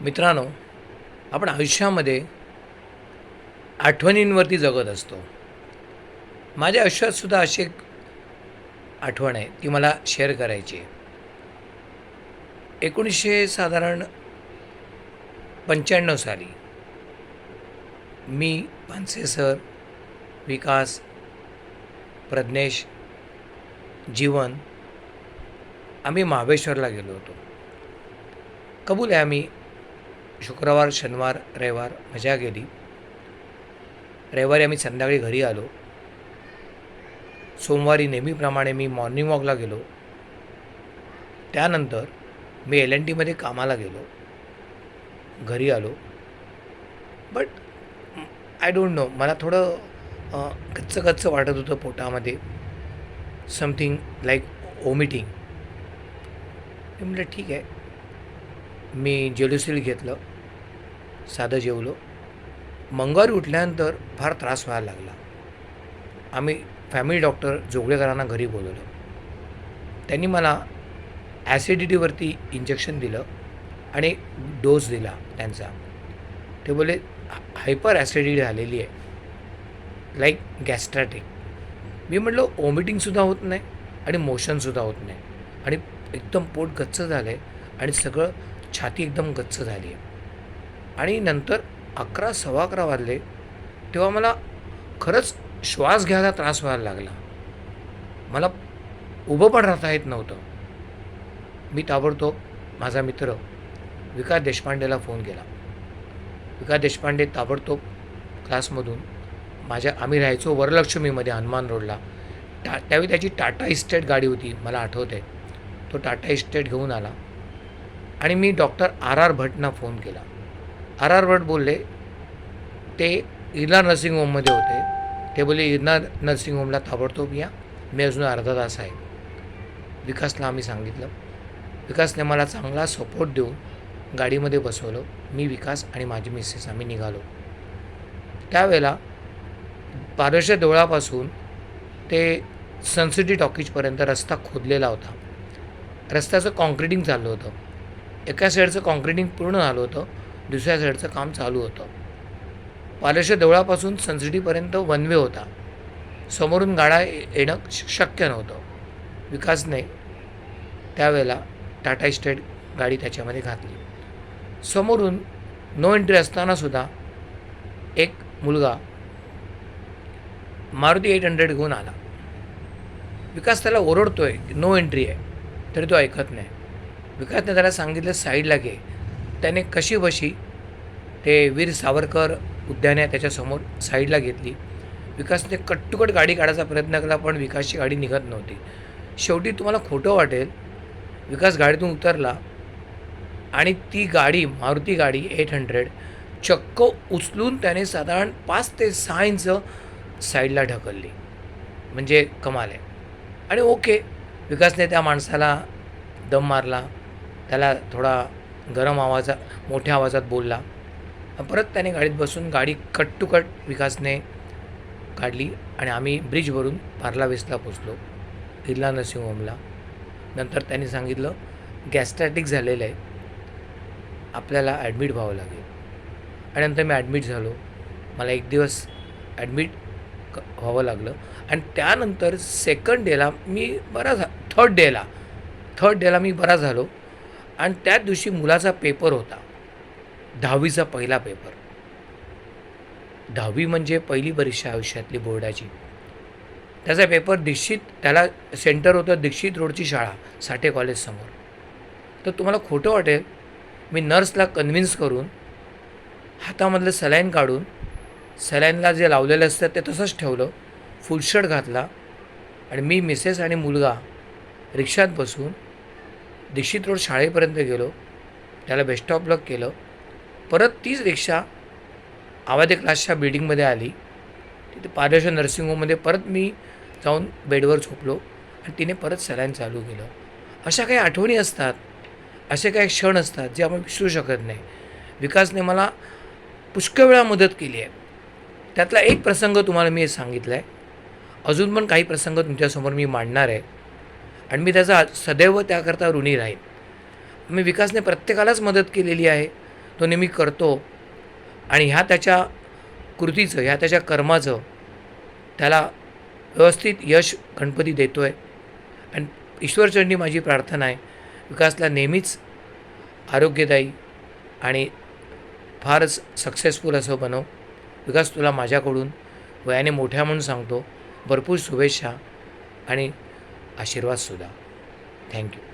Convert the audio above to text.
मित्रांनो आपण आयुष्यामध्ये आठवणींवरती जगत असतो. माझ्या आयुष्यातसुद्धा अशी एक आठवण आहे ती मला शेअर करायची आहे. एकोणीसशे साधारण पंच्याण्णव साली मी पानसे सर विकास प्रज्ञेश जीवन आम्ही महाबळेश्वरला गेलो होतो. कबूल आहे आम्ही शुक्रवार शनिवार रविवार मजा गेली. रविवारी आम्ही संध्याकाळी घरी आलो. सोमवारी नेहमीप्रमाणे मी मॉर्निंग वॉकला गेलो. त्यानंतर मी एल एन टीमध्ये कामाला गेलो. घरी आलो. बट आय डोंट नो मला थोडं गच्च गच्च वाटत होतं पोटामध्ये. समथिंग लाईक ओमिटिंग म्हटलं ठीक आहे. मी जेलुसिल घेतलं साधं जेवलो. मंगळवारी उठल्यानंतर फार त्रास व्हायला लागला. आम्ही फॅमिली डॉक्टर जोगळेकरांना घरी बोलवलं. त्यांनी मला ॲसिडिटीवरती इंजेक्शन दिलं आणि डोस दिला त्यांचा. ते बोले हायपर ॲसिडिटी झालेली आहे. लाईक गॅस्ट्रॅटिक मी म्हटलं ओमिटिंगसुद्धा होत नाही आणि मोशनसुद्धा होत नाही. आणि एकदम पोट गच्च झालं आहे आणि सगळं छाती एकदम गच्च झाली आहे आणि नंतर अकरा सव्वा अकरा वाजले तेव्हा मला खरंच श्वास घ्यायला त्रास व्हायला लागला. मला उभं पण राहता येत नव्हतं. मी ताबडतोब माझा मित्र विकास देशपांडेला फोन केला. विकास देशपांडे ताबडतोब क्लासमधून माझ्या आम्ही राहायचो वरलक्ष्मीमध्ये हनुमान रोडला. टा त्यावेळी त्याची टाटा इस्टेट गाडी होती मला आठवत आहे तो टाटा इस्टेट घेऊन आला. आणि मी डॉक्टर आर आर भटना फोन केला. आर आर भट बोलले ते इरला नर्सिंग होममध्ये होते. ते बोलले इरला नर्सिंग होमला ताबडतोब या. मी अजून अर्धा तास आहे. विकासला आम्ही सांगितलं. विकासने मला चांगला सपोर्ट देऊन गाडीमध्ये बसवलं. मी विकास आणि माझी मिसेस आम्ही निघालो. त्यावेळेला पारशा देवळापासून ते सनसिटी टॉकीजपर्यंत रस्ता खोदलेला होता. रस्त्याचं कॉन्क्रिटिंग चाललं होतं. एका साईडचं कॉन्क्रिटिंग पूर्ण झालं होतं दुसऱ्या साईडचं काम चालू होतं. पालेश्वर देवळापासून सनसिटीपर्यंत वन वे होता. समोरून गाडा येणं श- शक्य नव्हतं. विकासने त्यावेळेला टाटा इस्टेट गाडी त्याच्यामध्ये घातली. समोरून नो एंट्री असतानासुद्धा एक मुलगा मारुती एट हंड्रेड घेऊन आला. विकास त्याला ओरडतोय नो एंट्री आहे तरी तो ऐकत नाही. विकासने त्याला सांगितलं साईडला घे. त्याने कशी बशी? ते वीर सावरकर उद्याने त्याच्यासमोर साईडला घेतली. विकासने कट्टुकट गाडी काढायचा प्रयत्न केला पण विकासची गाडी निघत नव्हती. शेवटी तुम्हाला खोटं वाटेल. विकास गाडीतून उतरला आणि ती गाडी मारुती गाडी एट हंड्रेड चक्क उचलून त्याने साधारण पाच ते सहा इंच साईडला ढकलली. म्हणजे कमाल आहे. आणि ओके विकासने त्या माणसाला दम मारला. त्याला थोडा गरम आवाजा मोठ्या आवाजात बोलला. परत त्याने गाडीत बसून गाडी कट टू कट विकासने काढली आणि आम्ही ब्रिजवरून पार्ला वेस्टला पोचलो. किल्ला नर्सिंग होमला नंतर त्यांनी सांगितलं गॅस्ट्रॅटिक झालेलं आहे. आपल्याला ॲडमिट व्हावं लागेल. आणि नंतर मी ॲडमिट झालो. मला एक दिवस ॲडमिट क व्हावं लागलं. आणि त्यानंतर सेकंड डेला मी बरा झा थर्ड डेला थर्ड डेला मी बरा झालो. आणि त्याच दिवशी मुलाचा पेपर होता. दहावीचा पहिला पेपर. दहावी म्हणजे पहिली परीक्षा आयुष्यातली बोर्डाची. त्याचा पेपर दीक्षित त्याला सेंटर होतं दीक्षित रोडची शाळा साठे कॉलेजसमोर तर तुम्हाला खोटं वाटेल मी नर्सला कन्व्हिन्स करून हातामधलं सलाईन काढून सलाईनला जे लावलेलं असतं ते तसंच ठेवलं फुल शर्ट घातला आणि मी मिसेस आणि मुलगा रिक्षात बसून दीक्षित रोड शाळेपर्यंत गेलो. त्याला बेस्ट स्टॉप लॉक केलं. परत तीच रिक्षा आवादे क्लासच्या बिल्डिंगमध्ये आली. तिथे पारदेश्वर नर्सिंग होममध्ये परत मी जाऊन बेडवर झोपलो आणि तिने परत सलाईन चालू केलं. अशा काही आठवणी असतात. असे काही क्षण असतात जे आपण विसरू शकत नाही. विकासने मला पुष्कळ वेळा मदत केली आहे. त्यातला एक प्रसंग तुम्हाला मी सांगितला आहे अजून पण काही प्रसंग तुमच्यासमोर मी मांडणार आहे. आणि मी त्याचा सदैव त्याकरता ऋणी राहीन. मी विकासने प्रत्येकालाच मदत केलेली आहे. तो नेहमी करतो. आणि ह्या त्याच्या कृतीचं ह्या त्याच्या कर्माचं त्याला व्यवस्थित यश गणपती देतो आहे आणि ईश्वरचरणी माझी प्रार्थना आहे. विकासला नेहमीच आरोग्यदायी आणि फारच सक्सेसफुल असं बनव विकास तुला माझ्याकडून वयाने मोठ्या म्हणून सांगतो. भरपूर शुभेच्छा आणि आशीर्वादसुद्धा थँक्यू